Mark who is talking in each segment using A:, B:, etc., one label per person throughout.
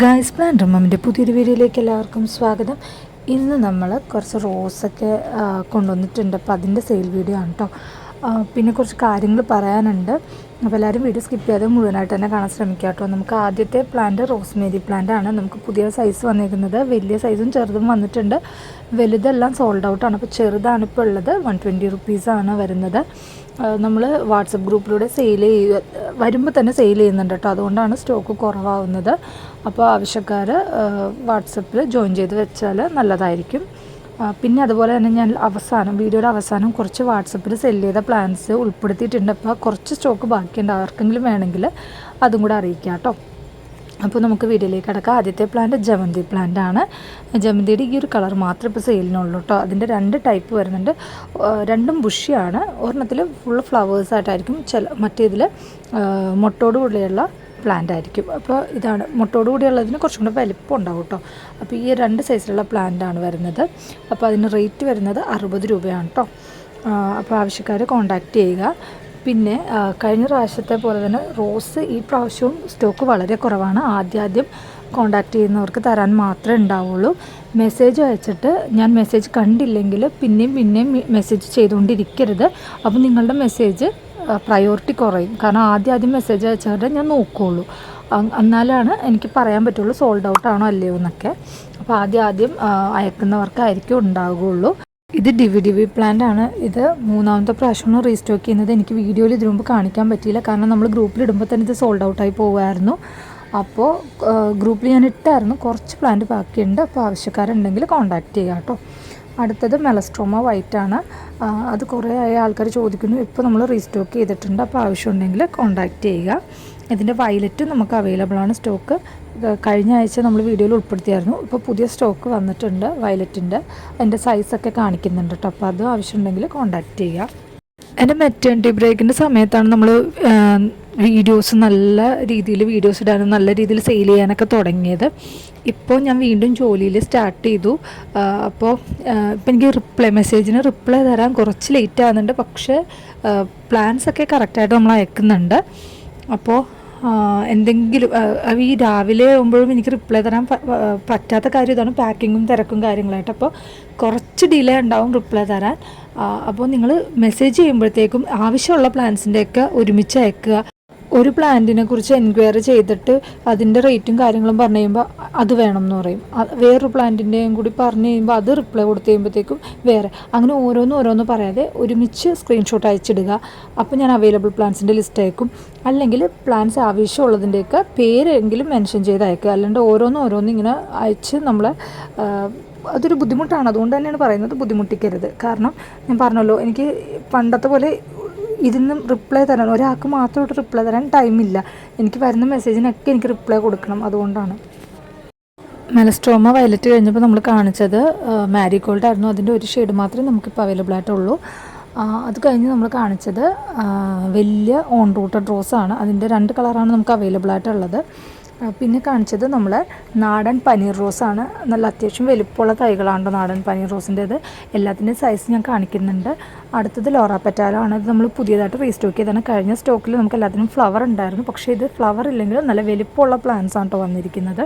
A: guys പ്ലാൻഡർ മമ്മിൻ്റെ പുതിയൊരു വീഡിയോയിലേക്ക് എല്ലാവർക്കും സ്വാഗതം ഇന്ന് നമ്മൾ കുറച്ച് റോസൊക്കെ കൊണ്ടുവന്നിട്ടുണ്ട് അപ്പോൾ അതിൻ്റെ സെയിൽ വീഡിയോ ആണ് കേട്ടോ പിന്നെ കുറച്ച് കാര്യങ്ങൾ പറയാനുണ്ട് അപ്പോൾ എല്ലാവരും വീഡിയോ സ്കിപ്പ് ചെയ്യാതെ മുഴുവനായിട്ട് തന്നെ കാണാൻ ശ്രമിക്കുക കേട്ടോ നമുക്ക് ആദ്യത്തെ പ്ലാന്റ് റോസ്മേരി പ്ലാന്റ് ആണ് നമുക്ക് പുതിയ സൈസ് വന്നിരിക്കുന്നത് വലിയ സൈസും ചെറുതും വന്നിട്ടുണ്ട് വലുതെല്ലാം സോൾഡ് ഔട്ടാണ് അപ്പോൾ ചെറുതാണ് ഇപ്പോൾ ഉള്ളത് വൺ ട്വൻറ്റി റുപ്പീസാണ് വരുന്നത് നമ്മൾ വാട്സപ്പ് ഗ്രൂപ്പിലൂടെ സെയിൽ ചെയ്യുക വരുമ്പോൾ തന്നെ സെയിൽ ചെയ്യുന്നുണ്ട് കേട്ടോ അതുകൊണ്ടാണ് സ്റ്റോക്ക് കുറവാകുന്നത് അപ്പോൾ ആവശ്യക്കാർ വാട്സപ്പിൽ ജോയിൻ ചെയ്ത് വെച്ചാൽ നല്ലതായിരിക്കും പിന്നെ അതുപോലെ തന്നെ ഞാൻ അവസാനം വീഡിയോയുടെ അവസാനം കുറച്ച് വാട്സപ്പിൽ സെല് ചെയ്ത പ്ലാൻസ് ഉൾപ്പെടുത്തിയിട്ടുണ്ട് അപ്പോൾ കുറച്ച് സ്റ്റോക്ക് ബാക്കിയുണ്ട് ആർക്കെങ്കിലും വേണമെങ്കിൽ അതും കൂടെ അറിയിക്കാം കേട്ടോ അപ്പോൾ നമുക്ക് വീഡിയോയിലേക്ക് കിടക്കാം ആദ്യത്തെ പ്ലാന്റ് ജമന്തി പ്ലാന്റ് ആണ് ജമന്തിയുടെ ഈ ഒരു കളർ മാത്രമേ ഇപ്പോൾ സെയിലിനുള്ളൂ കേട്ടോ അതിൻ്റെ രണ്ട് ടൈപ്പ് വരുന്നുണ്ട് രണ്ടും ബുഷിയാണ് ഒരെണ്ണത്തിൽ ഫുൾ ഫ്ലവേഴ്സ് ആയിട്ടായിരിക്കും ചില മറ്റേതിൽ മുട്ടോടു കൂടിയുള്ള പ്ലാന്റ് ആയിരിക്കും അപ്പോൾ ഇതാണ് മുട്ടോട് കൂടിയുള്ളതിന് കുറച്ചും കൂടെ വലിപ്പം ഉണ്ടാവും കേട്ടോ അപ്പോൾ ഈ രണ്ട് സൈസിലുള്ള ആണ് വരുന്നത് അപ്പോൾ അതിന് റേറ്റ് വരുന്നത് അറുപത് രൂപയാണ് കേട്ടോ അപ്പോൾ ആവശ്യക്കാർ കോൺടാക്റ്റ് ചെയ്യുക പിന്നെ കഴിഞ്ഞ പ്രാവശ്യത്തെ പോലെ തന്നെ റോസ് ഈ പ്രാവശ്യവും സ്റ്റോക്ക് വളരെ കുറവാണ് ആദ്യാദ്യം കോണ്ടാക്ട് ചെയ്യുന്നവർക്ക് തരാൻ മാത്രമേ ഉണ്ടാവുള്ളൂ മെസ്സേജ് അയച്ചിട്ട് ഞാൻ മെസ്സേജ് കണ്ടില്ലെങ്കിൽ പിന്നെയും പിന്നെയും മെസ്സേജ് ചെയ്തുകൊണ്ടിരിക്കരുത് അപ്പോൾ നിങ്ങളുടെ മെസ്സേജ് പ്രയോറിറ്റി കുറയും കാരണം ആദ്യം ആദ്യം മെസ്സേജ് അയച്ചവരുടെ ഞാൻ നോക്കുകയുള്ളൂ എന്നാലാണ് എനിക്ക് പറയാൻ പറ്റുള്ളൂ സോൾഡ് ഔട്ട് ആണോ അല്ലയോ എന്നൊക്കെ അപ്പോൾ ആദ്യം ആദ്യം അയക്കുന്നവർക്കായിരിക്കും ഉണ്ടാവുകയുള്ളൂ ഇത് ഡി വി ഡി വി പ്ലാന്റാണ് ഇത് മൂന്നാമത്തെ പ്രാവശ്യമാണ് റീസ്റ്റോക്ക് ചെയ്യുന്നത് എനിക്ക് വീഡിയോയിൽ ഇതിനു മുമ്പ് കാണിക്കാൻ പറ്റിയില്ല കാരണം നമ്മൾ ഗ്രൂപ്പിൽ ഇടുമ്പോൾ തന്നെ ഇത് സോൾഡ് ഔട്ടായി പോകുമായിരുന്നു അപ്പോൾ ഗ്രൂപ്പിൽ ഞാൻ ഇട്ടായിരുന്നു കുറച്ച് പ്ലാന്റ് ബാക്കിയുണ്ട് അപ്പോൾ ആവശ്യക്കാരുണ്ടെങ്കിൽ കോൺടാക്റ്റ് ചെയ്യാം കേട്ടോ അടുത്തത് മെലസ്ട്രോമ വൈറ്റ് ആണ് അത് കുറേ ആയ ആൾക്കാർ ചോദിക്കുന്നു ഇപ്പോൾ നമ്മൾ റീസ്റ്റോക്ക് ചെയ്തിട്ടുണ്ട് അപ്പോൾ ആവശ്യമുണ്ടെങ്കിൽ കോൺടാക്റ്റ് ചെയ്യുക ഇതിൻ്റെ വയലറ്റ് നമുക്ക് അവൈലബിൾ ആണ് സ്റ്റോക്ക് കഴിഞ്ഞ ആഴ്ച നമ്മൾ വീഡിയോയിൽ ഉൾപ്പെടുത്തിയായിരുന്നു ഇപ്പോൾ പുതിയ സ്റ്റോക്ക് വന്നിട്ടുണ്ട് വയലറ്റിൻ്റെ അതിൻ്റെ സൈസൊക്കെ കാണിക്കുന്നുണ്ട് കേട്ടോ അപ്പോൾ അത് ആവശ്യമുണ്ടെങ്കിൽ കോൺടാക്റ്റ് ചെയ്യുക എൻ്റെ മെറ്റേണിറ്റി ബ്രേക്കിൻ്റെ സമയത്താണ് നമ്മൾ വീഡിയോസ് നല്ല രീതിയിൽ വീഡിയോസ് ഇടാനും നല്ല രീതിയിൽ സെയിൽ ചെയ്യാനൊക്കെ തുടങ്ങിയത് ഇപ്പോൾ ഞാൻ വീണ്ടും ജോലിയിൽ സ്റ്റാർട്ട് ചെയ്തു അപ്പോൾ ഇപ്പം എനിക്ക് റിപ്ലൈ മെസ്സേജിന് റിപ്ലൈ തരാൻ കുറച്ച് ലേറ്റ് ആകുന്നുണ്ട് പക്ഷേ പ്ലാൻസൊക്കെ കറക്റ്റായിട്ട് നമ്മൾ അയക്കുന്നുണ്ട് അപ്പോൾ എന്തെങ്കിലും ഈ രാവിലെ ആകുമ്പോഴും എനിക്ക് റിപ്ലൈ തരാൻ പറ്റാത്ത കാര്യം ഇതാണ് പാക്കിങ്ങും തിരക്കും കാര്യങ്ങളായിട്ട് അപ്പോൾ കുറച്ച് ഡിലേ ഉണ്ടാവും റിപ്ലൈ തരാൻ അപ്പോൾ നിങ്ങൾ മെസ്സേജ് ചെയ്യുമ്പോഴത്തേക്കും ആവശ്യമുള്ള പ്ലാൻസിൻ്റെയൊക്കെ ഒരുമിച്ച് അയക്കുക ഒരു പ്ലാന്റിനെ കുറിച്ച് എൻക്വയറി ചെയ്തിട്ട് അതിൻ്റെ റേറ്റും കാര്യങ്ങളും പറഞ്ഞു കഴിയുമ്പോൾ അത് വേണം എന്ന് പറയും വേറൊരു പ്ലാന്റിൻ്റെയും കൂടി പറഞ്ഞു കഴിയുമ്പോൾ അത് റിപ്ലൈ കൊടുത്തു കഴിയുമ്പോഴത്തേക്കും വേറെ അങ്ങനെ ഓരോന്ന് ഓരോന്ന് പറയാതെ ഒരുമിച്ച് സ്ക്രീൻഷോട്ട് അയച്ചിടുക അപ്പോൾ ഞാൻ അവൈലബിൾ പ്ലാൻസിൻ്റെ ലിസ്റ്റ് അയക്കും അല്ലെങ്കിൽ പ്ലാൻസ് ആവശ്യമുള്ളതിൻ്റെയൊക്കെ പേരെങ്കിലും മെൻഷൻ ചെയ്ത് അയക്കുക അല്ലാണ്ട് ഓരോന്ന് ഓരോന്ന് ഇങ്ങനെ അയച്ച് നമ്മൾ അതൊരു ബുദ്ധിമുട്ടാണ് അതുകൊണ്ട് തന്നെയാണ് പറയുന്നത് ബുദ്ധിമുട്ടിക്കരുത് കാരണം ഞാൻ പറഞ്ഞല്ലോ എനിക്ക് പണ്ടത്തെ പോലെ ഇതിന്നും റിപ്ലൈ തരാൻ ഒരാൾക്ക് മാത്രമായിട്ട് റിപ്ലൈ തരാൻ ടൈമില്ല എനിക്ക് വരുന്ന മെസ്സേജിനൊക്കെ എനിക്ക് റിപ്ലൈ കൊടുക്കണം അതുകൊണ്ടാണ് മെലസ്ട്രോമ വയലറ്റ് കഴിഞ്ഞപ്പോൾ നമ്മൾ കാണിച്ചത് മാരിഗോൾഡ് ആയിരുന്നു അതിൻ്റെ ഒരു ഷെയ്ഡ് മാത്രമേ നമുക്കിപ്പോൾ അവൈലബിൾ ആയിട്ടുള്ളൂ അത് കഴിഞ്ഞ് നമ്മൾ കാണിച്ചത് വലിയ ഓൺ റൂട്ടഡ് റോസാണ് അതിൻ്റെ രണ്ട് കളറാണ് നമുക്ക് അവൈലബിൾ ആയിട്ടുള്ളത് പിന്നെ കാണിച്ചത് നമ്മൾ നാടൻ പനീർ റോസാണ് നല്ല അത്യാവശ്യം വലുപ്പമുള്ള തൈകളാണ് നാടൻ പനീർ റോസിൻ്റെത് എല്ലാത്തിൻ്റെയും സൈസ് ഞാൻ കാണിക്കുന്നുണ്ട് അടുത്തത് ലോറ പെറ്റാലാണ് ഇത് നമ്മൾ പുതിയതായിട്ട് റീസ്റ്റോക്ക് ചെയ്താണ് കഴിഞ്ഞ സ്റ്റോക്കിൽ നമുക്ക് എല്ലാത്തിനും ഫ്ലവർ ഉണ്ടായിരുന്നു പക്ഷേ ഇത് ഫ്ലവർ ഇല്ലെങ്കിലും നല്ല വലുപ്പമുള്ള പ്ലാന്റ്സ് ആണ് കേട്ടോ വന്നിരിക്കുന്നത്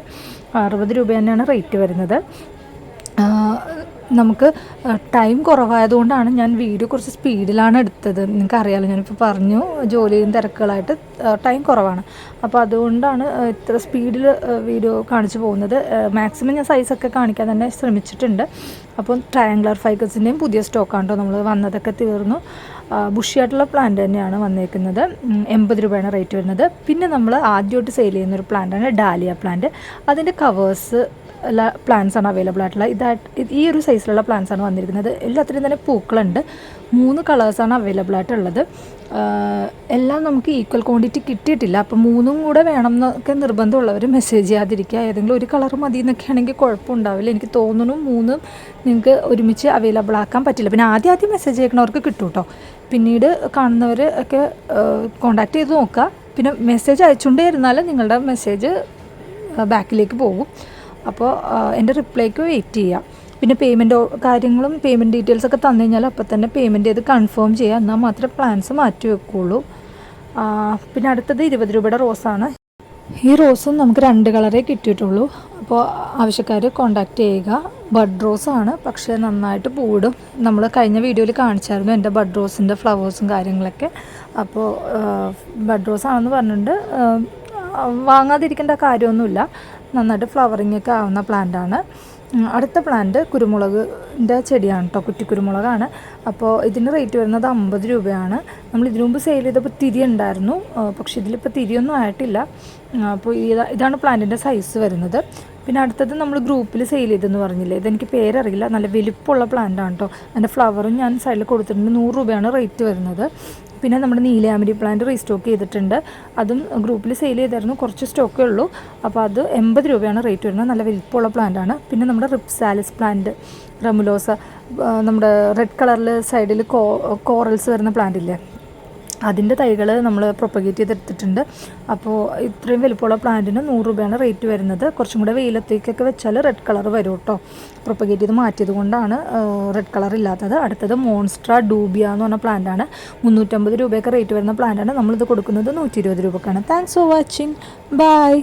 A: അറുപത് രൂപ തന്നെയാണ് റേറ്റ് വരുന്നത് നമുക്ക് ടൈം കുറവായതുകൊണ്ടാണ് ഞാൻ വീഡിയോ കുറച്ച് സ്പീഡിലാണ് എടുത്തത് നിങ്ങൾക്ക് നിങ്ങൾക്കറിയാലോ ഞാനിപ്പോൾ പറഞ്ഞു ചെയ്യുന്ന തിരക്കുകളായിട്ട് ടൈം കുറവാണ് അപ്പോൾ അതുകൊണ്ടാണ് ഇത്ര സ്പീഡിൽ വീഡിയോ കാണിച്ചു പോകുന്നത് മാക്സിമം ഞാൻ സൈസൊക്കെ കാണിക്കാൻ തന്നെ ശ്രമിച്ചിട്ടുണ്ട് അപ്പോൾ ട്രയാങ്കുലർ ഫൈക്കസിൻ്റെയും പുതിയ സ്റ്റോക്കാണ് കേട്ടോ നമ്മൾ വന്നതൊക്കെ തീർന്നു ബുഷിയായിട്ടുള്ള പ്ലാന്റ് തന്നെയാണ് വന്നേക്കുന്നത് എൺപത് രൂപയാണ് റേറ്റ് വരുന്നത് പിന്നെ നമ്മൾ ആദ്യമായിട്ട് സെയിൽ ചെയ്യുന്ന ഒരു പ്ലാന്റാണ് ഡാലിയ പ്ലാന്റ് അതിൻ്റെ കവേഴ്സ് പ്ലാന്റ്സ് ആണ് അവൈലബിൾ ആയിട്ടുള്ള ഇതായിട്ട് ഈ ഒരു സൈസിലുള്ള പ്ലാന്റ്സ് ആണ് വന്നിരിക്കുന്നത് എല്ലാത്തിനും തന്നെ പൂക്കളുണ്ട് മൂന്ന് കളേഴ്സാണ് അവൈലബിൾ ആയിട്ടുള്ളത് എല്ലാം നമുക്ക് ഈക്വൽ ക്വാണ്ടിറ്റി കിട്ടിയിട്ടില്ല അപ്പോൾ മൂന്നും കൂടെ വേണം എന്നൊക്കെ നിർബന്ധമുള്ളവർ മെസ്സേജ് ചെയ്യാതിരിക്കുക ഏതെങ്കിലും ഒരു കളർ മതി എന്നൊക്കെ ആണെങ്കിൽ കുഴപ്പമുണ്ടാവില്ല എനിക്ക് തോന്നുന്നു മൂന്നും നിങ്ങൾക്ക് ഒരുമിച്ച് അവൈലബിൾ ആക്കാൻ പറ്റില്ല പിന്നെ ആദ്യം ആദ്യം മെസ്സേജ് ചെയ്യണവർക്ക് കിട്ടും കേട്ടോ പിന്നീട് കാണുന്നവർ ഒക്കെ കോണ്ടാക്ട് ചെയ്ത് നോക്കുക പിന്നെ മെസ്സേജ് അയച്ചുകൊണ്ടേ ഇരുന്നാൽ നിങ്ങളുടെ മെസ്സേജ് ബാക്കിലേക്ക് പോകും അപ്പോൾ എൻ്റെ റിപ്ലൈക്ക് വെയിറ്റ് ചെയ്യാം പിന്നെ പേയ്മെൻ്റ് കാര്യങ്ങളും പേയ്മെൻറ്റ് ഡീറ്റെയിൽസ് ഒക്കെ തന്നു കഴിഞ്ഞാൽ അപ്പോൾ തന്നെ പേയ്മെൻറ്റ് ചെയ്ത് കൺഫേം ചെയ്യാം എന്നാൽ മാത്രമേ പ്ലാൻസ് മാറ്റി വെക്കുകയുള്ളൂ പിന്നെ അടുത്തത് ഇരുപത് രൂപയുടെ റോസാണ് ഈ റോസും നമുക്ക് രണ്ട് കളറേ കിട്ടിയിട്ടുള്ളൂ അപ്പോൾ ആവശ്യക്കാർ കോണ്ടാക്ട് ചെയ്യുക ബഡ് റോസാണ് പക്ഷേ നന്നായിട്ട് പൂടും നമ്മൾ കഴിഞ്ഞ വീഡിയോയിൽ കാണിച്ചായിരുന്നു എൻ്റെ ബഡ് റോസിൻ്റെ ഫ്ലവേഴ്സും കാര്യങ്ങളൊക്കെ അപ്പോൾ ബഡ് റോസാണെന്ന് പറഞ്ഞിട്ടുണ്ട് വാങ്ങാതിരിക്കേണ്ട കാര്യമൊന്നുമില്ല നന്നായിട്ട് ഫ്ലവറിങ് ഒക്കെ ആവുന്ന പ്ലാന്റാണ് അടുത്ത പ്ലാന്റ് കുരുമുളകിൻ്റെ ചെടിയാണ് കേട്ടോ കുരുമുളകാണ് അപ്പോൾ ഇതിന് റേറ്റ് വരുന്നത് അമ്പത് രൂപയാണ് നമ്മൾ ഇതിനു മുമ്പ് സെയിൽ ചെയ്തപ്പോൾ തിരി ഉണ്ടായിരുന്നു പക്ഷേ ഇതിലിപ്പോൾ തിരിയൊന്നും ആയിട്ടില്ല അപ്പോൾ ഇതാണ് പ്ലാന്റിൻ്റെ സൈസ് വരുന്നത് പിന്നെ അടുത്തത് നമ്മൾ ഗ്രൂപ്പിൽ സെയിൽ ചെയ്തെന്ന് പറഞ്ഞില്ലേ ഇതെനിക്ക് പേരറിയില്ല നല്ല വലിപ്പമുള്ള പ്ലാന്റ് ആണ് കേട്ടോ അതിൻ്റെ ഫ്ലവറും ഞാൻ സൈഡിൽ കൊടുത്തിട്ടുണ്ട് നൂറ് രൂപയാണ് റേറ്റ് വരുന്നത് പിന്നെ നമ്മുടെ നീലയാമരി പ്ലാന്റ് റീസ്റ്റോക്ക് ചെയ്തിട്ടുണ്ട് അതും ഗ്രൂപ്പിൽ സെയിൽ ചെയ്തായിരുന്നു കുറച്ച് സ്റ്റോക്കേ ഉള്ളൂ അപ്പോൾ അത് എൺപത് രൂപയാണ് റേറ്റ് വരുന്നത് നല്ല വലിപ്പമുള്ള പ്ലാന്റാണ് പിന്നെ നമ്മുടെ റിപ്സാലിസ് പ്ലാന്റ് റമുലോസ നമ്മുടെ റെഡ് കളറിൽ സൈഡിൽ കോറൽസ് വരുന്ന പ്ലാന്റ് ഇല്ലേ അതിൻ്റെ തൈകൾ നമ്മൾ പ്രൊപ്പഗേറ്റ് ചെയ്തെടുത്തിട്ടുണ്ട് അപ്പോൾ ഇത്രയും വലുപ്പമുള്ള പ്ലാന്റിന് നൂറ് രൂപയാണ് റേറ്റ് വരുന്നത് കുറച്ചും കൂടെ വെയിലത്തേക്കൊക്കെ വെച്ചാൽ റെഡ് കളർ വരും കേട്ടോ പ്രൊപ്പഗേറ്റ് ചെയ്ത് മാറ്റിയത് കൊണ്ടാണ് റെഡ് കളർ ഇല്ലാത്തത് അടുത്തത് മോൺസ്ട്ര ഡൂബിയ എന്ന് പറഞ്ഞ പ്ലാന്റാണ് മുന്നൂറ്റമ്പത് രൂപയൊക്കെ റേറ്റ് വരുന്ന പ്ലാന്റാണ് നമ്മളിത് കൊടുക്കുന്നത് നൂറ്റി ഇരുപത് രൂപക്കാണ് താങ്ക്സ് ഫോർ വാച്ചിങ് ബൈ